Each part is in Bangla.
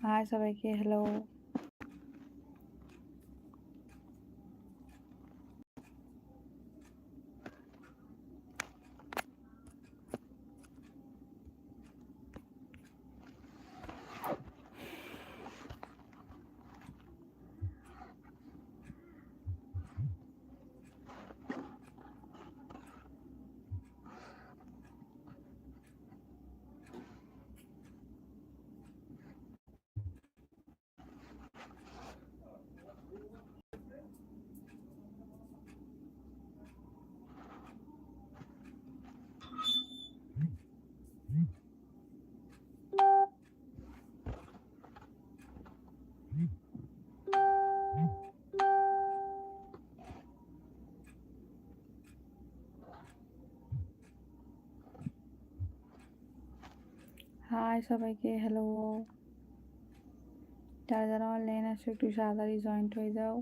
হাই সবাইকে হ্যালো হাই সবাইকে হ্যালো যারা যারা অনলাইন আসো একটু তাড়াতাড়ি জয়েন্ট হয়ে যাও।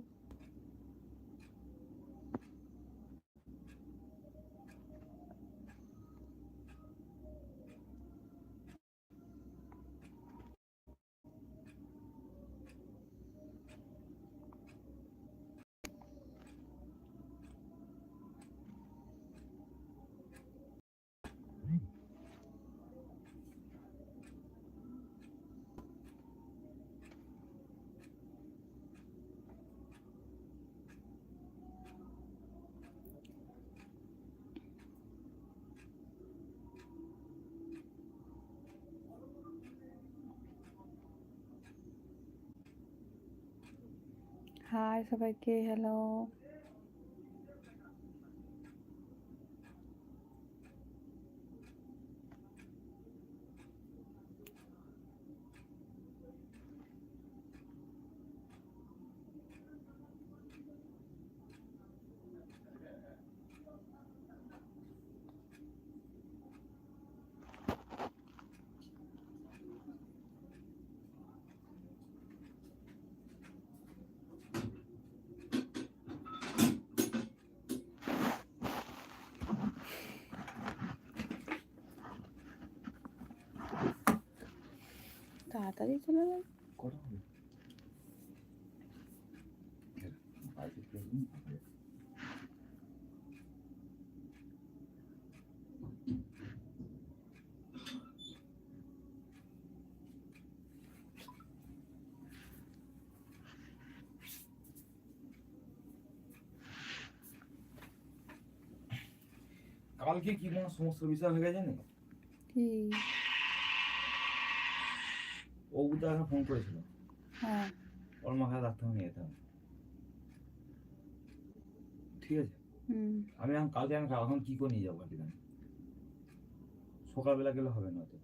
হাই সবাইকে হ্যালো তাড়াতাড়ি চলে যাও করা হবে বাড়িতে প্রয়োজন হবে। কালকে কি কোনো সমস্ত বিষয় হয়ে গেছে নাকি কি ও উদা ফোন করেছিল। হ্যাঁ। ওর মাথায় ডাক্তার নিয়ে যেতে হবে। ঠিক আছে? হুম। আমি এখন কালকে আমি এখন কি করে নিয়ে যাব কালকে আমি সকালবেলা গেলে হবে না তো।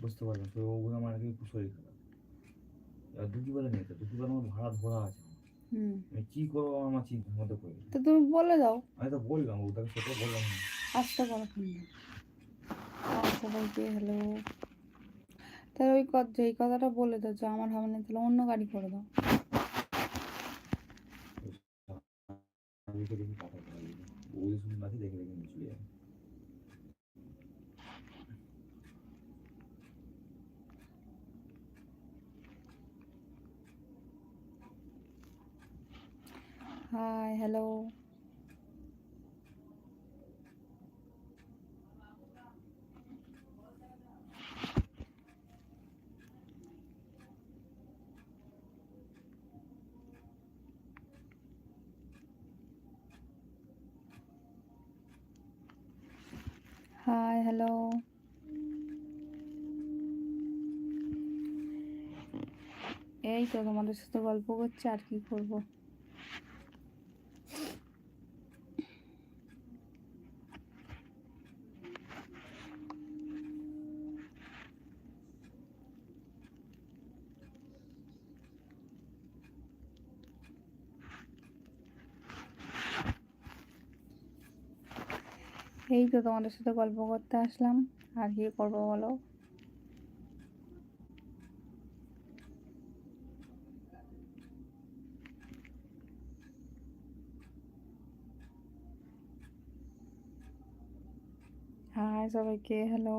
বুঝতে পারলাম তো ও আমার একটু শরীর খারাপ। এবার দুপুরবেলা নিয়ে যেতে দুপুরবেলা আমার ভাড়া ধরা আছে হুম। আমি কি করব আমার চিন্তার মধ্যে গেছে। তো তুমি বলে দাও। আমি তো বললাম ওটাকে সেটা বললাম। আসতে পারো হাই সবাইকে হ্যালো তাহলে ওই কথা এই কথাটা বলে দাও, যে আমার হবে না, তাহলে অন্য গাড়ি করে দাও। আমি তো দেখি কথা বলা যায় না। ও যদি শুনে মাঝে দেখে দেখে নিয়ে চলে যাবে হাই হ্যালো হাই হ্যালো এই তো তোমাদের সাথে গল্প করছি আর কি করব? এই তো তোমাদের সাথে গল্প করতে আসলাম। আর কি করব বলো? হাই সবাইকে হ্যালো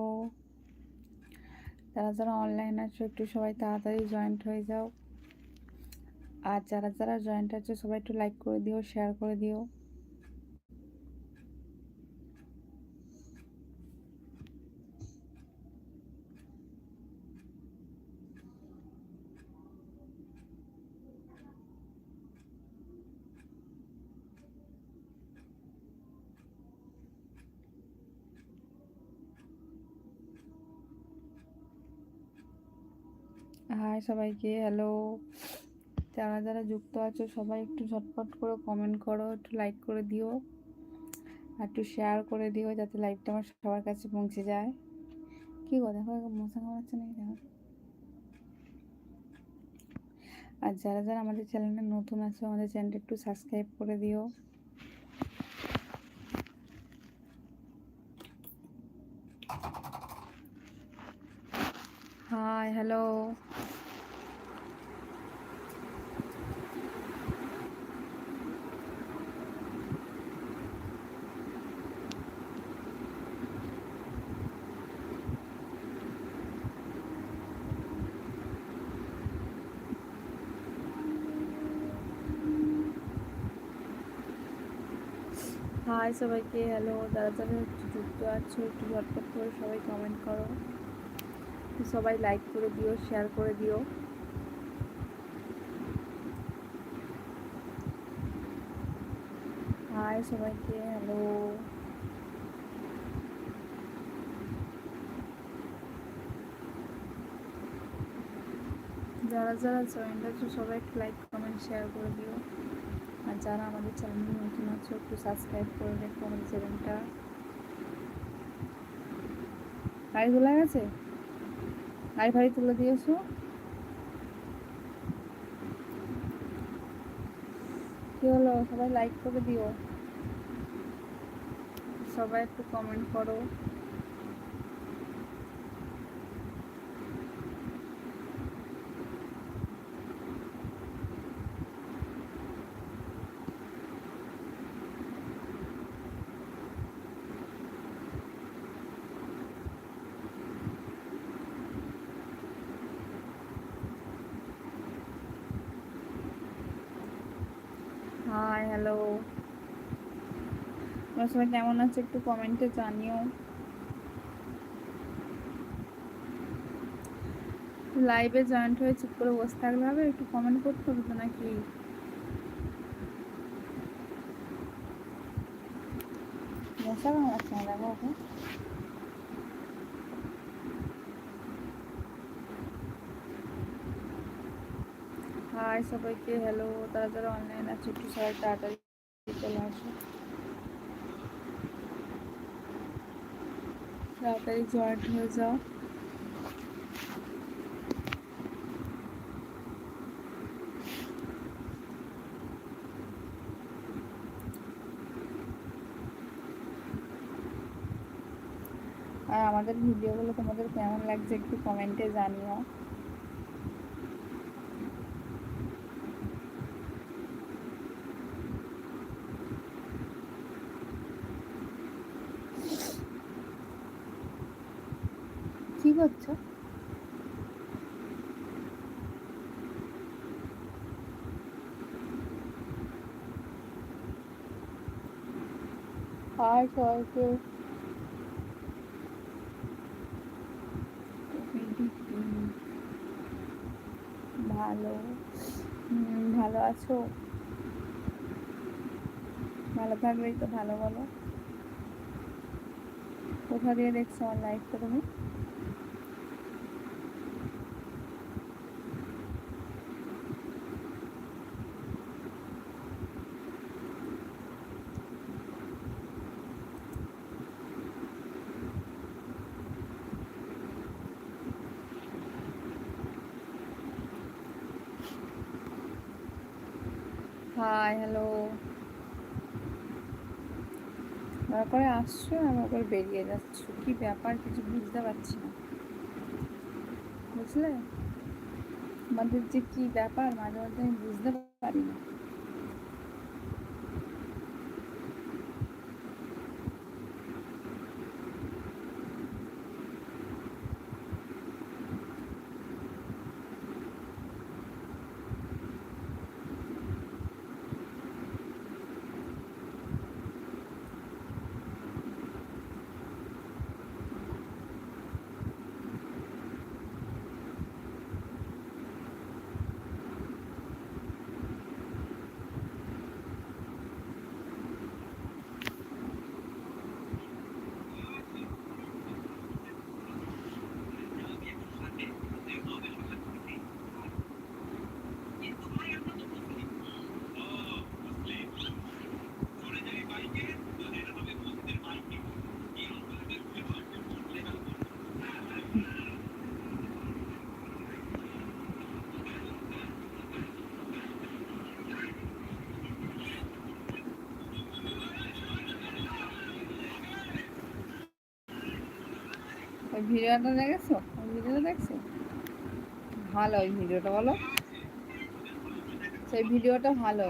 যারা যারা অনলাইন আছো, একটু সবাই তাড়াতাড়ি জয়েন্ট হয়ে যাও। আর যারা যারা জয়েন্ট আছে, সবাই একটু লাইক করে দিও শেয়ার করে দিও। হাই সবাইকে হ্যালো যারা যারা যুক্ত আছো, সবাই একটু ঝটপট করে কমেন্ট করো, একটু লাইক করে দিও, আর একটু শেয়ার করে দিও, যাতে লাইভটা আমার সবার কাছে পৌঁছে যায়। কি গো, দেখো মশা কামড়াচ্ছে নাকি? দেখো। আর যারা যারা আমাদের চ্যানেলে নতুন আছে, আমাদের চ্যানেলটা একটু সাবস্ক্রাইব করে দিও। হাই হ্যালো হাই সবাইকে হ্যালো যারা যারা যুক্ত আছো, একটু ঝটপট করে সবাই কমেন্ট করো। সবাই লাইক করে দিও শেয়ার করে দিও। হাই সবাইকে হ্যালো যারা যারা জয়েন্ট আছো, সবাই একটু লাইক কমেন্ট শেয়ার করে দিও। আর যারা আমাদের চ্যানেলে নতুন আছো, একটু সাবস্ক্রাইব করে রেখো আমাদের চ্যানেলটা তোলা গেছে? গাড়ি ফাড়ি তুলে দিয়েছ? কি হলো? সবাই লাইক করে দিও। সবাই একটু কমেন্ট করো। হাই হ্যালো তোমরা সবাই কেমন আছো একটু কমেন্টে জানিও। লাইভে জয়েন্ট হয়ে চুপ করে বসে থাকলে হবে? একটু কমেন্ট করতে হবে তো নাকি? মশা কামড়াচ্ছে না দেখো ওকে হাই সবাইকে। হ্যালো তারা যারা অনলাইন আছে, একটু সবাই তাড়াতাড়ি চলে আসো। তাড়াতাড়ি জয়েন্ট হয়ে যাও। আর আমাদের ভিডিওগুলো তোমাদের কেমন লাগছে একটু কমেন্টে জানিও। করছ ভালো। ভালো আছো? ভালো থাকলেই তো ভালো বলো। কোথা দিয়ে দেখছ আমার লাইফটা তুমি? হাই হ্যালো তারপরে আসছো আমার করে বেরিয়ে যাচ্ছ। কি ব্যাপার? কিছু বুঝতে পারছি না। বুঝলে? আমাদের যে কি ব্যাপার? মাঝে মাঝে আমি বুঝতে পারি না। ভিডিওটা দেখেছ ওই ভিডিওটা দেখছ ভালো ওই ভিডিওটা, বলো সেই ভিডিওটা ভালো।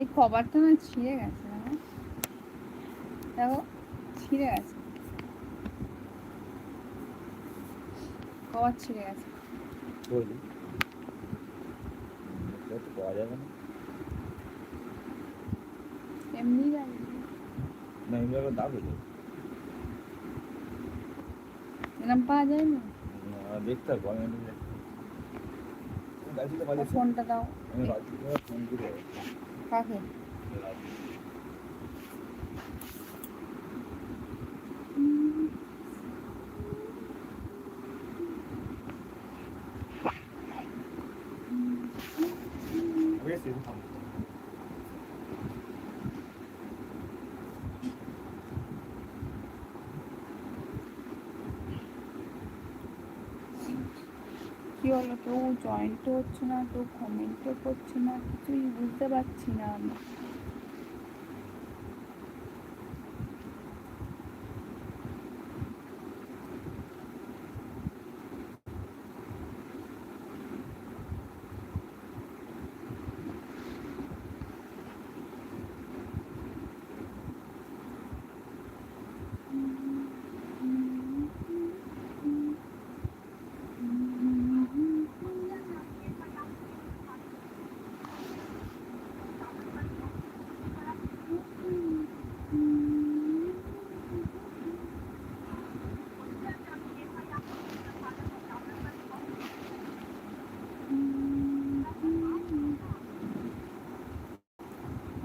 এই কভারটা না ছিঁড়ে গেছে? দেখো, ছিঁড়ে গেছে কভার ছিঁড়ে গেছে। পাওয়া যাবে না। এমনি যাবে না, এমনিভাবে দাগ হয়ে যাবে। এরম পাওয়া যায় না? দেখতে হবে, এমনি? ফোনটা দাও। আমি রাত্রি করে ফোন করে কাকে রাত্রি Where's it from? কি হলো কেউ জয়েন্টও হচ্ছে না কেউ কমেন্টও করছে না কিছুই বুঝতে পারছি না আমি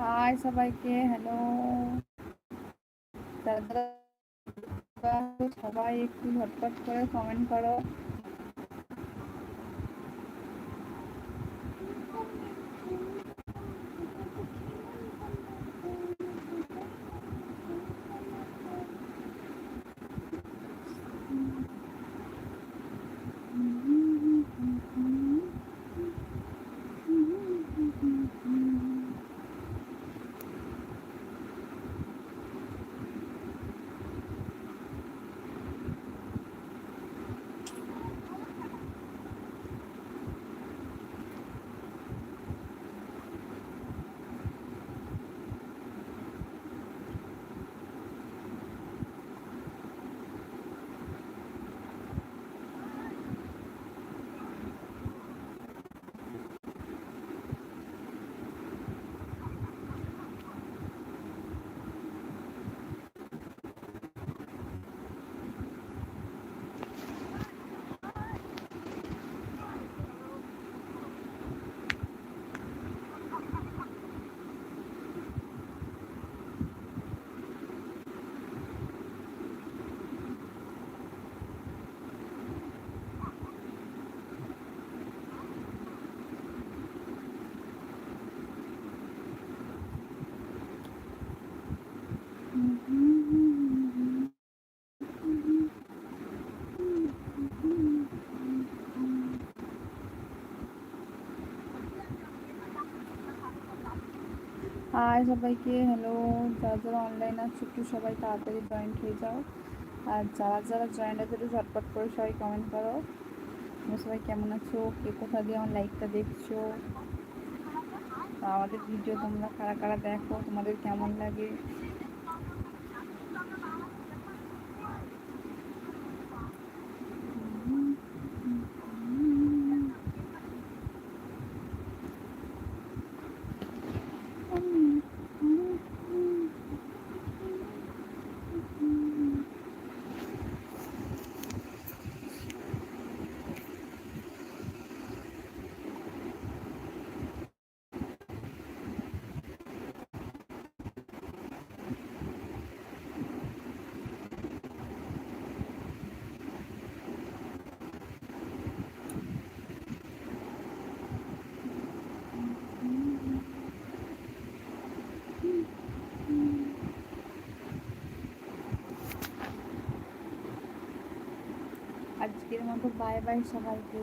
হাই সবাইকে হ্যালো দাদা সবাই একটু ঝটপট করে কমেন্ট করো হাই সবাইকে হ্যালো যারা যারা অনলাইন আছে, একটু সবাই তাড়াতাড়ি জয়েন্ট হয়ে যাও। আর যারা যারা জয়েন্ট আছে, একটু ঝটপট করে সবাই কমেন্ট করো। তুমি সবাই কেমন আছো? কে কোথা দিয়ে আমার লাইকটা দেখছ? আমাদের ভিডিও তোমরা কারা কারা দেখো? তোমাদের কেমন লাগে? তো বাই বাই সবাইকে।